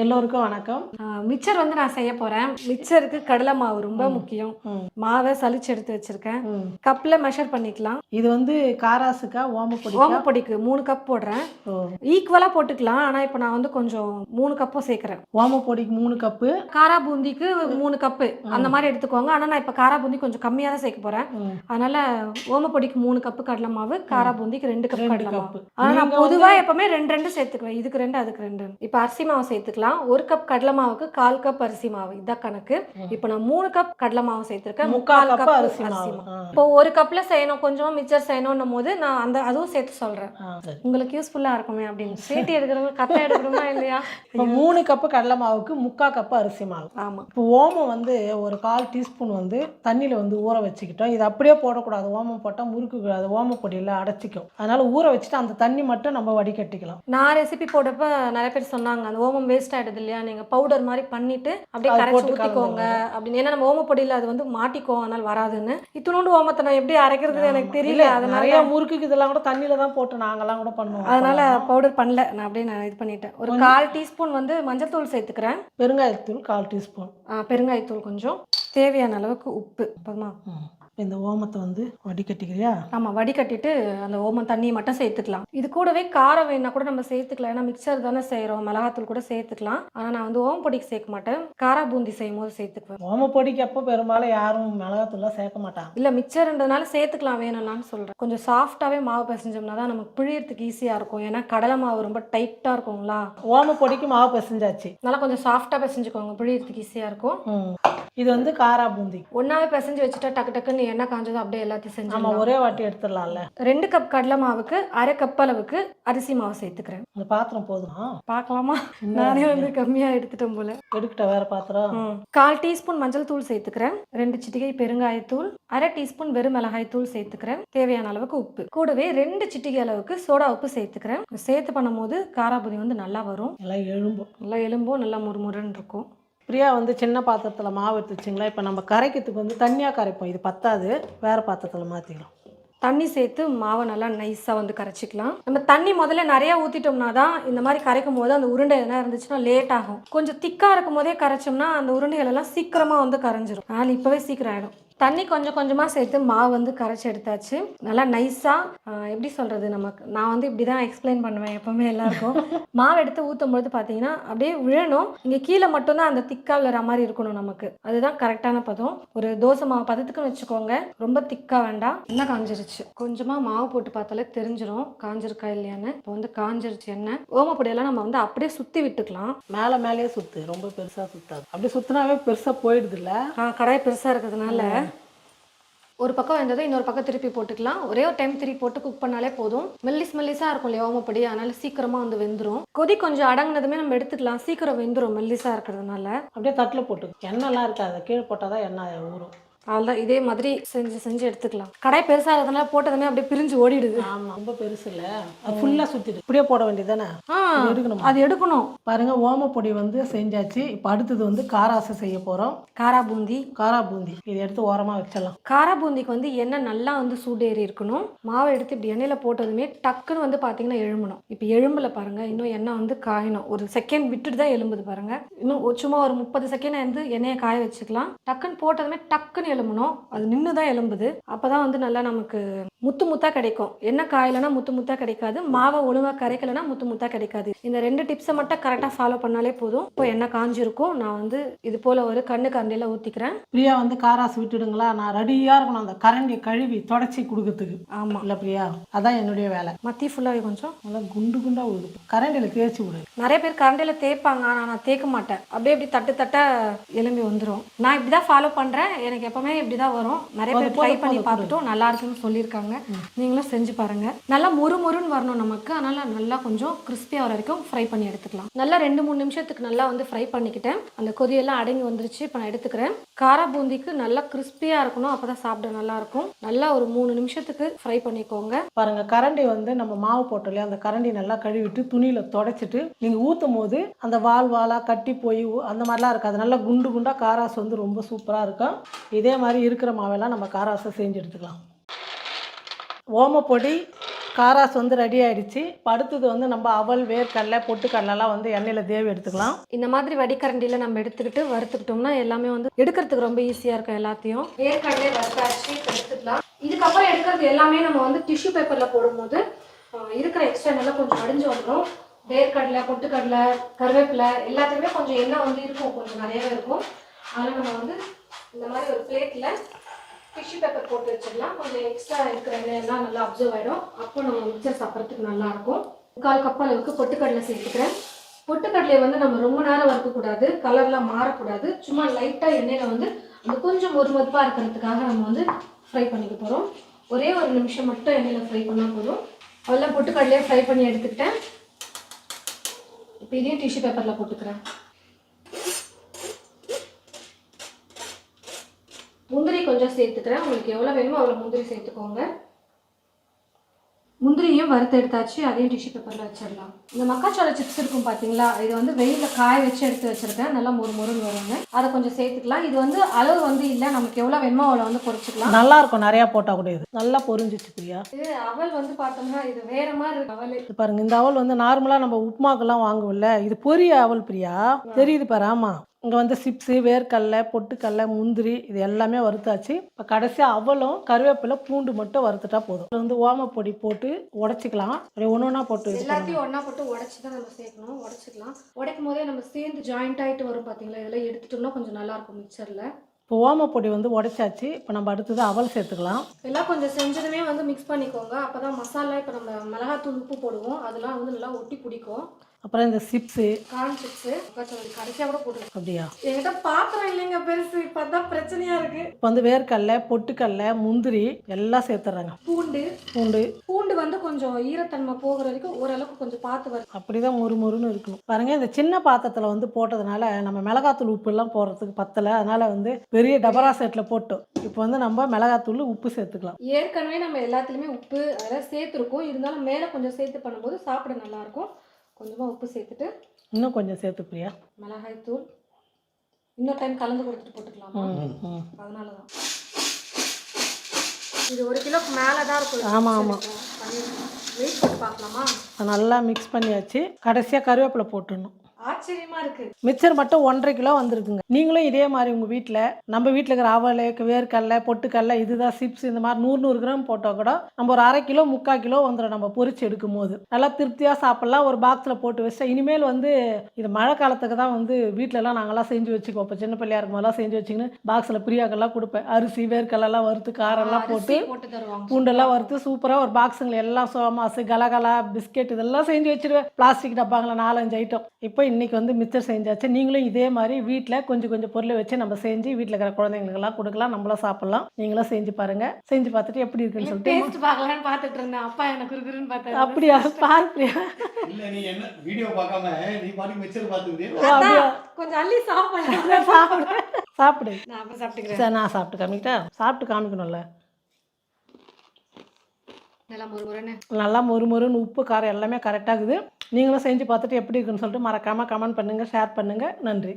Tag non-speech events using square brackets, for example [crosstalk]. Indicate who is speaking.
Speaker 1: எல்லோருக்கும் வணக்கம்.
Speaker 2: மிச்சர் வந்து நான் செய்ய போறேன். மிச்சருக்கு கடலை மாவு ரொம்ப முக்கியம். மாவை சலிச்சு எடுத்து வச்சிருக்கேன். கப்ல மெஷர் பண்ணிக்கலாம்.
Speaker 1: இது வந்து காராசுக்கா ஓமப்பொடி
Speaker 2: ஓமப்பொடிக்கு மூணு கப் போடுறேன். ஈக்குவலா போட்டுக்கலாம். ஆனா இப்போ நான் வந்து கொஞ்சம் மூணு கப்பும் சேர்க்கிறேன்.
Speaker 1: ஓமப்பொடிக்கு மூணு கப்பு?
Speaker 2: காரா பூந்திக்கு மூணு கப்பு. அந்த மாதிரி எடுத்துக்கோங்க. ஆனா நான் இப்போ காரா பூந்தி கொஞ்சம் கம்மியா தான் சேர்க்க போறேன். அதனால ஓமப்பொடிக்கு மூணு கப்பு கடலை மாவு காரா பூந்திக்கு ரெண்டு கப் கடலை மாவு. ஆனா நான் பொதுவா எப்பவுமே ரெண்டு ரெண்டு சேர்த்துக்குவேன். இதுக்கு ரெண்டு அதுக்கு ரெண்டு இப்போ அரிசி மாவு சேர்த்துக்கலாம். ஒரு கப் கடலை மாவுக்கு கால் கப் அரிசி மாவு. இதான் கணக்கு. இப்போ நான் மூணு கப் கடலை மாவு சேர்த்திருக்கேன்.
Speaker 1: முக்கால் கப்பு அரிசி மாவு.
Speaker 2: இப்போ ஒரு கப்ல செய்யணும் கொஞ்சம் மிச்சர் செய்யணும்னும் போது நான் அந்த அதுவும் சேர்த்து சொல்றேன். உங்களுக்கு யூஸ்ஃபுல்லா இருக்குமே அப்படின்னு. சேட்டி எடுக்கிறவங்க கத்தை எடுக்கணுமா இல்லையா?
Speaker 1: இப்போ மூணு கப்பு கடலை மாவுக்கு முக்கால் கப்பு அரிசி மாவு.
Speaker 2: ஆமா.
Speaker 1: இப்போ ஓமம் வந்து ஒரு கால் டீஸ்பூன் வந்து தண்ணியில் வந்து ஊற வச்சுக்கிட்டோம். இது அப்படியே போடக்கூடாது. ஓமம் போட்டால் முறுக்கு கூடாது ஓமப்பொடியில் அடைச்சிக்கும். அதனால ஊற வச்சுட்டு அந்த தண்ணி மட்டும் நம்ம வடிகட்டிக்கலாம்.
Speaker 2: நான் ரெசிபி போட்டப்ப நிறைய பேர் சொன்னாங்க அந்த ஓமம் வேஸ்ட் ஆயிடுது இல்லையா? நீங்க பவுடர் மாதிரி பண்ணிட்டு அப்படியே
Speaker 1: அது
Speaker 2: கரைச்சு
Speaker 1: போட்டு
Speaker 2: ஊத்திக்கோங்க. அப்படின்னு. ஏன்னா நம்ம ஓமப்பொடியில அது வந்து மாட்டிக்கும் அதனால வராதுன்னு. இத்தினோண்டு ஓமத்தை நான் எப்படி அரைக்கிறது எனக்கு தெரியல. அதனால
Speaker 1: நிறைய முறுக்குக்கு இதெல்லாம் கூட தண்ணியில தான் போட்டு நாங்கெல்லாம் கூட பண்ணுவோம்.
Speaker 2: அதனால பவுடர் பண்ணல. நான் அப்படியே நான் இது பண்ணிட்டேன். ஒரு கால் டீஸ்பூன் வந்து மஞ்சள்தூள் சேர்த்துக்கிறேன்.
Speaker 1: பெருங்காயத்தூள் கால் டீஸ்பூன்
Speaker 2: பெருங்காயத்தூள் கொஞ்சம். தேவையான அளவுக்கு உப்பு. போதுமா?
Speaker 1: இந்த ஓமத்தை வந்து வடிகட்டிக்கிறியா?
Speaker 2: ஆமாம் வடிகட்டிட்டு அந்த ஓமம் தண்ணியை மட்டும் சேர்த்துக்கலாம். இது கூடவே காரம் வேணா கூட நம்ம சேர்த்துக்கலாம். ஏன்னா மிக்சர் தானே செய்கிறோம் மிளகாத்தூள் கூட சேர்த்துக்கலாம். ஆனால் நான் வந்து ஓமம் பொடிக்கு சேர்க்க மாட்டேன். காரா பூந்தி செய்யும் போது சேர்த்துக்குவேன்
Speaker 1: ஓமப்பொடிக்கு அப்போ பெரும்பாலும் யாரும் மிளகாத்தூள்லாம் சேர்க்க மாட்டாங்க.
Speaker 2: இல்லை மிக்சர்ன்றதுனால சேர்த்துக்கலாம். வேணும்னான்னு சொல்கிறேன் கொஞ்சம் சாஃப்டாகவே மாவு பிசைஞ்சோம்னா தான் நமக்கு பிழியறதுக்கு ஈஸியாக இருக்கும். ஏன்னா கடலை மாவு ரொம்ப டைட்டாக இருக்குங்களா
Speaker 1: ஓமப்பொடிக்கு மாவு பிசைஞ்சாச்சு.
Speaker 2: நல்லா கொஞ்சம் சாஃப்டாக பிசைஞ்சுக்கோங்க. பிழியறதுக்கு ஈஸியாக இருக்கும்.
Speaker 1: இது வந்து காரா பூந்தி
Speaker 2: ஒன்றாவே பிசைஞ்சு வச்சுட்டா டக்கு டக்குன்னு எண்ணெய் காஞ்சதும் அப்படியே எல்லாத்தையும்
Speaker 1: நம்ம
Speaker 2: செஞ்சிடலாம்.
Speaker 1: ஒரே வாட்டி எடுத்துடலாம்ல.
Speaker 2: ரெண்டு கப் கடலை மாவுக்கு அரை கப் அளவுக்கு அரிசி மாவு சேர்த்துக்கிறேன்.
Speaker 1: இந்த பாத்திரம் போதுமா?
Speaker 2: பார்க்கலாமா? நானே வந்து கம்மியாக எடுத்துட்டேன் போல.
Speaker 1: எடுக்கிட்ட வேற பாத்திரம்.
Speaker 2: கால் டீஸ்பூன் மஞ்சள் தூள் சேர்த்துக்கிறேன். ரெண்டு சிட்டிகை பெருங்காயத்தூள் அரை டீஸ்பூன் வெறும் மிளகாய் தூள் சேர்த்துக்கிறேன். தேவையான அளவுக்கு உப்பு. கூடவே ரெண்டு சிட்டிகை அளவுக்கு சோடா உப்பு சேர்த்துக்கிறேன். சேர்த்து பண்ணும்போது காராபுதி வந்து நல்லா வரும்.
Speaker 1: எல்லாம் எழும்பும்
Speaker 2: நல்லா எலும்பும் நல்லா முறுமுறுன்னு இருக்கும்.
Speaker 1: பிரியா வந்து சின்ன பாத்திரத்தில் மாவு எடுத்து வச்சிங்களா? இப்போ நம்ம கரைக்கிறதுக்கு வந்து தண்ணியாக கரைப்போம். இது பத்தாது. வேறு பாத்திரத்தில் மாற்றிக்கலாம்
Speaker 2: தண்ணி சேர்த்து மாவை நல்லா நைஸாக வந்து கரைச்சிக்கலாம். நம்ம தண்ணி முதல்ல நிறையா ஊற்றிட்டோம்னா தான் இந்த மாதிரி கரைக்கும் போது அந்த உருண்டை எதனா இருந்துச்சுன்னா லேட் ஆகும். கொஞ்சம் திக்காக இருக்கும் போதே கரைச்சோம்னா அந்த உருண்டைகள் எல்லாம் சீக்கிரமாக வந்து கரைஞ்சிரும். அதனால் இப்போவே சீக்கிரம் ஆகிடும் தண்ணி கொஞ்சம் கொஞ்சமாக சேர்த்து மாவு வந்து கரைச்சி எடுத்தாச்சு. நல்லா நைஸாக எப்படி சொல்கிறது நமக்கு? நான் வந்து இப்படி தான் எக்ஸ்பிளைன் பண்ணுவேன் எப்போவுமே எல்லாருக்கும். [laughs] மாவு எடுத்து ஊற்றும் பொழுது பார்த்தீங்கன்னா அப்படியே விழணும். இங்கே கீழே மட்டும்தான் அந்த திக்காக விழுற மாதிரி இருக்கணும் நமக்கு. அதுதான் கரெக்டான பதம். ஒரு தோசை மாவு பதத்துக்குன்னு வச்சுக்கோங்க. ரொம்ப திக்காக வேண்டாம். எண்ணெய் காஞ்சிருச்சு. கொஞ்சமாக மாவு போட்டு பார்த்தாலே தெரிஞ்சிரும். காஞ்சிருக்கா இல்லையான்னு. இப்போ வந்து காஞ்சிருச்சு எண்ணெய். ஓமப்பொடியெல்லாம் நம்ம வந்து அப்படியே சுற்றி விட்டுக்கலாம்.
Speaker 1: மேலே மேலேயே சுற்று ரொம்ப பெருசாக சுற்றாது அப்படி சுற்றினாவே பெருசாக போயிடுது இல்லை
Speaker 2: ஆ, கடாய் பெருசாக இருக்கிறதுனால. ஒரு பக்கம் வெந்ததை இன்னொரு பக்கம் திருப்பி போட்டுக்கலாம். ஒரே ஒரு டைம் திருப்பி போட்டு குக் பண்ணாலே போதும். மெல்லிஸ் மெல்லிஸாக இருக்கும் இல்லையா ஓமப்படி அதனால சீக்கிரமாக வந்து வெந்துடும் கொதி கொஞ்சம் அடங்குனதுமே நம்ம எடுத்துக்கலாம். சீக்கிரம் வெந்துடும் மெல்லிஸாக இருக்கிறதுனால.
Speaker 1: அப்படியே தட்டில் போட்டு எண்ணெய்லாம் இருக்காது. கீழே போட்டால் தான் எண்ணெய் ஊறும்.
Speaker 2: அவ்வளோதான் இதே மாதிரி செஞ்சு செஞ்சு எடுத்துக்கலாம். கடாய் பெருசாக இருக்கிறதுனால போட்டதுமே அப்படியே பிரிஞ்சு ஓடிடுது.
Speaker 1: ஆமாம் ரொம்ப பெருசு இல்லை. அது ஃபுல்லாக சுற்றிட்டு இப்படியே போட வேண்டியது தானே
Speaker 2: ஆ
Speaker 1: எடுக்கணுமா?
Speaker 2: அது எடுக்கணும்.
Speaker 1: பாருங்க ஓமப்பொடி வந்து செஞ்சாச்சு. இப்போ அடுத்தது வந்து காராசை செய்ய போகிறோம்
Speaker 2: காரா பூந்தி.
Speaker 1: காரா பூந்தி. இதை எடுத்து ஓரமாக வச்சிடலாம்.
Speaker 2: காரா பூந்திக்கு வந்து எண்ணெய் நல்லா வந்து சூடேறி இருக்கணும். மாவை எடுத்து இப்படி எண்ணெயில் போட்டதுமே டக்குன்னு வந்து பார்த்தீங்கன்னா எழும்பணும். இப்போ எலும்புல பாருங்க இன்னும் எண்ணெய் வந்து காயணும். ஒரு செகண்ட் விட்டுட்டு தான் எலும்புது பாருங்க. இன்னும் ஒரு சும்மா ஒரு முப்பது செகண்ட் வந்து எண்ணெயை காய வச்சுக்கலாம். டக்குன்னு போட்டதுமே டக்குன்னு எலும்பணும் அது நின்று தான் எலும்புது. அப்போ தான் வந்து நல்லா நமக்கு முத்து முத்தா கிடைக்கும். எண்ணெய் காயலைன்னா முத்து முத்தா கிடைக்காது. மாவை ஒழுங்காக கரைக்கலைன்னா முத்து முத்தா கிடைக்காது. இந்த ரெண்டு டிப்ஸை மட்டும் கரெக்டாக ஃபாலோ பண்ணாலே போதும். இப்போ எண்ணெய் காஞ்சிருக்கும் நான் வந்து இது போல் ஒரு கண்ணு கரண்டியில் ஊற்றிக்கிறேன்
Speaker 1: பிரியா வந்து காராசு விட்டுடுங்களா? நான் ரெடியாக இருக்கணும். அந்த கரண்டியை கழுவி தொடச்சி கொடுக்கறதுக்கு.
Speaker 2: ஆமாம்
Speaker 1: இல்லை பிரியா அதான் என்னுடைய வேலை.
Speaker 2: மத்தி ஃபுல்லாகவே கொஞ்சம்.
Speaker 1: நல்லா குண்டு குண்டாக விடுது கரண்டியில் தேய்ச்சி விடு.
Speaker 2: நிறைய பேர் கரண்டியில் தேய்ப்பாங்க. ஆனால் நான் தேய்க்க மாட்டேன். அப்படியே இப்படி தட்டு தட்ட எலும்பி வந்துடும் நான் இப்படி தான் ஃபாலோ பண்ணுறேன் எனக்கு எப்பவுமே இப்படி தான் வரும். நிறைய பேர் ட்ரை பண்ணி பார்த்துட்டும் நல்லா இருக்குன்னு சொல்லியிருக்காங்க. நீங்களும் செஞ்சு பாருங்க. நல்லா மொறு மொறுன்னு வரணும் நமக்கு. அதனால் நல்லா கொஞ்சம் கிறிஸ்பியாக வர வரைக்கும் ஃப்ரை பண்ணி எடுத்துக்கலாம். நல்லா ரெண்டு மூணு நிமிஷத்துக்கு நல்லா வந்து ஃப்ரை பண்ணிக்கிட்டேன். அந்த கொதியெல்லாம் அடங்கி வந்துருச்சு. இப்போ நான் எடுத்துக்கிறேன். காரா பூந்திக்கு நல்லா கிறிஸ்பியாக இருக்கணும். அப்போ தான் சாப்பிட நல்லா இருக்கும். நல்லா ஒரு மூணு நிமிஷத்துக்கு ஃப்ரை பண்ணிக்கோங்க.
Speaker 1: பாருங்க கரண்டி வந்து நம்ம மாவு போட்டோம் இல்லையா? அந்த கரண்டி நல்லா கழுவிட்டு துணியில தொடச்சிட்டு நீங்க ஊத்தும் போது அந்த வால் வாலா கட்டி போய் அந்த மாதிரிலாம் இருக்காது. நல்லா குண்டு குண்டா காராசு வந்து ரொம்ப சூப்பரா இருக்கும். இதே மாதிரி இருக்கிற மாவெல்லாம் நம்ம காராசை செஞ்சு எடுத்துக்கலாம். ஓமப்பொடி காராஸ் வந்து ரெடி ஆயிடுச்சு. படுத்தது அடுத்தது வந்து நம்ம அவல் வேர்க்கடலை பொட்டுக்கடலாம் வந்து எண்ணெயில் தேவி எடுத்துக்கலாம்.
Speaker 2: இந்த மாதிரி வடிகரண்டியில் நம்ம எடுத்துக்கிட்டு வறுத்துக்கிட்டோம்னா எல்லாமே வந்து எடுக்கிறதுக்கு ரொம்ப ஈஸியாக இருக்கும் எல்லாத்தையும். வேர்க்கடலை வறுத்தாச்சு எடுத்துக்கலாம். இதுக்கப்புறம் எடுக்கிறது எல்லாமே நம்ம வந்து டிஷ்யூ பேப்பரில் போடும்போது இருக்கிற எக்ஸ்ட்ரா நல்லா கொஞ்சம் அடிஞ்சு வந்துடும் வேர்க்கடலை பொட்டுக்கடலை கருவேப்பிலை எல்லாத்துக்குமே கொஞ்சம் எண்ணெய் வந்து இருக்கும் கொஞ்சம் நிறையவே இருக்கும். அதனால் நம்ம வந்து இந்த மாதிரி ஒரு பிளேட்டில் டிஷ்யூ பேப்பர் போட்டு வச்சிடலாம். கொஞ்சம் எக்ஸ்ட்ரா இருக்கிற எண்ணெய் எல்லாம் நல்லா அப்சர்வ் ஆகிடும் அப்போ நம்ம மிக்சர் சாப்பிட்றதுக்கு நல்லாயிருக்கும். முக்கால் கப் அளவுக்கு பொட்டுக்கடலை சேர்த்துக்கிறேன். பொட்டுக்கடலையை வந்து நம்ம ரொம்ப நேரம் வறுக்கக்கூடாது. கலர்லாம் மாறக்கூடாது. சும்மா லைட்டாக எண்ணெயில் வந்து அந்த கொஞ்சம் ஒரு மொத்தமாக இருக்கிறதுக்காக நம்ம வந்து ஃப்ரை பண்ணிக்க போகிறோம் ஒரே ஒரு நிமிஷம் மட்டும் எண்ணெயில் ஃப்ரை பண்ணால் போதும். அதெல்லாம் பொட்டுக்கடலையே ஃப்ரை பண்ணி எடுத்துக்கிட்டேன். இப்போ இதையும் டிஷ்யூ பேப்பரில் போட்டுக்கிறேன். முந்திரி கொஞ்சம் சேர்த்துக்கிறேன். உங்களுக்கு எவ்வளோ வேணுமோ அவ்வளோ முந்திரி சேர்த்துக்கோங்க. முந்திரியும் வறுத்து எடுத்தாச்சு. அதையும் டிஷ்யூ பேப்பரில் வச்சிடலாம். இந்த மக்காச்சோள சிப்ஸ் இருக்கும் பார்த்தீங்களா இது வந்து வெயிலில் காய வச்சு எடுத்து வச்சிருக்கேன். நல்லா மொறு மொறுன்னு வருங்க. அதை கொஞ்சம் சேர்த்துக்கலாம். இது வந்து அளவு வந்து இல்லை. நமக்கு எவ்வளோ வேணுமோ அவ்வளோ வந்து பொரிச்சுக்கலாம்
Speaker 1: நல்லா இருக்கும். நிறையா போட்டால் கூட இது. நல்லா பொரிஞ்சிச்சு பிரியா.
Speaker 2: இது அவல் வந்து பார்த்தோம்னா இது வேற மாதிரி இருக்கு. அவல்.
Speaker 1: இது பாருங்க. இந்த அவல் வந்து நார்மலாக நம்ம உப்புமாக்கெல்லாம் வாங்குவோம்ல. இது பொரிய அவல் பிரியா? தெரியுது பாரு. ஆமாம் இங்கே வந்து சிப்ஸு வேர்க்கடலை பொட்டுக்கடலை முந்திரி இது எல்லாமே வறுத்தாச்சு. இப்போ கடைசியாக அவலும் கருவேப்பிலை பூண்டு மட்டும் வறுத்துட்டா போதும். இது வந்து ஓமப்பொடி போட்டு உடச்சிக்கலாம். அப்படியே ஒன்று ஒன்றா போட்டு
Speaker 2: எல்லாத்தையும் ஒன்றா போட்டு உடச்சி தான் நம்ம சேர்க்கணும். உடச்சிக்கலாம். உடைக்கும் போதே நம்ம சேர்ந்து ஜாயிண்ட் ஆகிட்டு வரும் பார்த்தீங்களா இதெல்லாம் எடுத்துட்டோம்னா கொஞ்சம் நல்லா இருக்கும் மிக்சரில்
Speaker 1: இப்போ ஓமப்பொடி வந்து உடைச்சாச்சு. இப்போ நம்ம அடுத்தது அவல் சேர்த்துக்கலாம்.
Speaker 2: எல்லாம் கொஞ்சம் செஞ்சதுமே வந்து மிக்ஸ் பண்ணிக்கோங்க. அப்போ தான் மசாலா இப்போ நம்ம மிளகாத்தூள் உப்பு போடுவோம். அதெல்லாம் வந்து நல்லா ஒட்டி பிடிக்கும்.
Speaker 1: அப்புறம் இந்த சிப்ஸு.
Speaker 2: Corn chips. கடைசியாக கூட போட்டுருக்கோம்
Speaker 1: அப்படியா?
Speaker 2: என்கிட்ட பாத்திரம் இல்லைங்க பெருசு. இப்போ தான் பிரச்சனையாக இருக்கு.
Speaker 1: இப்போ வந்து வேர்க்கடலை பொட்டுக்கடலை முந்திரி எல்லாம் சேர்த்துறாங்க
Speaker 2: பூண்டு.
Speaker 1: பூண்டு.
Speaker 2: பூண்டு வந்து கொஞ்சம் ஈரத்தன்மை போகிற வரைக்கும் ஓரளவுக்கு கொஞ்சம் பார்த்து வரும்
Speaker 1: அப்படிதான் மொறு மொறுன்னு இருக்கணும். பாருங்க இந்த சின்ன பாத்திரத்தில் வந்து போட்டதுனால நம்ம மிளகாத்தூள் உப்பு எல்லாம் போடுறதுக்கு பத்தலை. அதனால வந்து பெரிய டபரா செட்டில் போட்டோம். இப்போ வந்து நம்ம மிளகாத்தூள் உப்பு சேர்த்துக்கலாம்.
Speaker 2: ஏற்கனவே நம்ம எல்லாத்துலேயுமே உப்பு அதெல்லாம் சேர்த்துருக்கோம். இருந்தாலும் மேலே கொஞ்சம் சேர்த்து பண்ணும்போது சாப்பிட நல்லாயிருக்கும் கொஞ்சமாக உப்பு சேர்த்துட்டு
Speaker 1: இன்னும் கொஞ்சம் சேர்த்து பிரியா.
Speaker 2: மிளகாய் தூள். இன்னொரு டைம் கலந்து கொடுத்துட்டு போட்டுக்கலாமா. அதனால தான் இது ஒரு கிலோக்கு மேலே தான் இருக்கும்.
Speaker 1: ஆமா, ஆமா.
Speaker 2: வெயிட் பார்க்கலாமா?
Speaker 1: நல்லா மிக்ஸ் பண்ணியாச்சு. கடைசியாக கருவேப்பிலை போட்டுடணும்.
Speaker 2: ஆச்சரியமா இருக்கு.
Speaker 1: மிக்சர் மட்டும் ஒன்றரை கிலோ வந்திருக்குங்க. நீங்களும் இதே மாதிரி உங்கள் வீட்டில் நம்ம வீட்டில் இருக்கிற அவல் வேர்க்கடலை பொட்டுக்கடலை இதுதான் சிப்ஸ் இந்த மாதிரி நூறு நூறு கிராம் போட்டால் கூட நம்ம ஒரு அரை கிலோ முக்கால் கிலோ வந்துடும் நம்ம பொரிச்சு எடுக்கும் போது நல்லா திருப்தியாக சாப்பிட்லாம் ஒரு பாக்ஸில் போட்டு வச்சா இனிமேல் வந்து இது மழை காலத்துக்கு தான் வந்து வீட்டிலலாம் நாங்கள்லாம் செஞ்சு வச்சுக்குவோம். இப்போ சின்ன பிள்ளையா இருக்கும் போதெல்லாம் செஞ்சு வச்சுக்கின்னு பாக்ஸில் பிரியாக்கெல்லாம் கொடுப்பேன். அரிசி வேர்க்கடலாம் வறுத்து காரெல்லாம் போட்டு பூண்டெல்லாம் வறுத்து சூப்பராக ஒரு பாக்ஸுங்களை எல்லாம் சோமாசு கலகலா பிஸ்கெட் இதெல்லாம் செஞ்சு வச்சிருவேன். பிளாஸ்டிக் டப்பாங்கள நாலஞ்சு ஐட்டம் இப்போ இன்னைக்கு வந்து மிச்சர் செஞ்சாச்சு. நீங்களும் இதே மாதிரி வீட்டில் கொஞ்சம் கொஞ்சம் பொருளை வச்சு நம்ம செஞ்சு வீட்டில் இருக்கிற குழந்தைங்களுக்கெல்லாம் கொடுக்கலாம். நம்மளும் சாப்பிட்லாம். நீங்களும் செஞ்சு பாருங்க. செஞ்சு பார்த்துட்டு எப்படி இருக்குன்னு சொல்லிட்டு
Speaker 2: டேஸ்ட் பார்க்கலான்னு பார்த்துட்டு இருந்தேன். அப்பா எனக்கு குறுகுறுன்னு பார்த்தாரு.
Speaker 1: அப்படியா? பார்ப்பியா
Speaker 3: இல்ல நீ என்ன வீடியோ பார்க்காம நீ பாட்டுக்கு மிக்சர் பார்த்துக்கிட்டே
Speaker 2: கொஞ்சம் அள்ளி சாப்பிடலாம்.
Speaker 1: சாப்பிடு சாப்பிடு.
Speaker 2: நான் அப்போ சாப்பிட்டுக்கிறேன்.
Speaker 1: சரி நான் சாப்பிட்டு காமிக்கிட்டா? சாப்பிட்டு காமிக்கணும்ல. நல்லா மொறு மொறுன்னு உப்பு காரம் எல்லாமே கரெக்டாக இருக்குது நீங்களும் செஞ்சு பார்த்துட்டு எப்படி இருக்குன்னு சொல்லிட்டு மறக்காமல் கமெண்ட் பண்ணுங்கள் ஷேர் பண்ணுங்கள் நன்றி.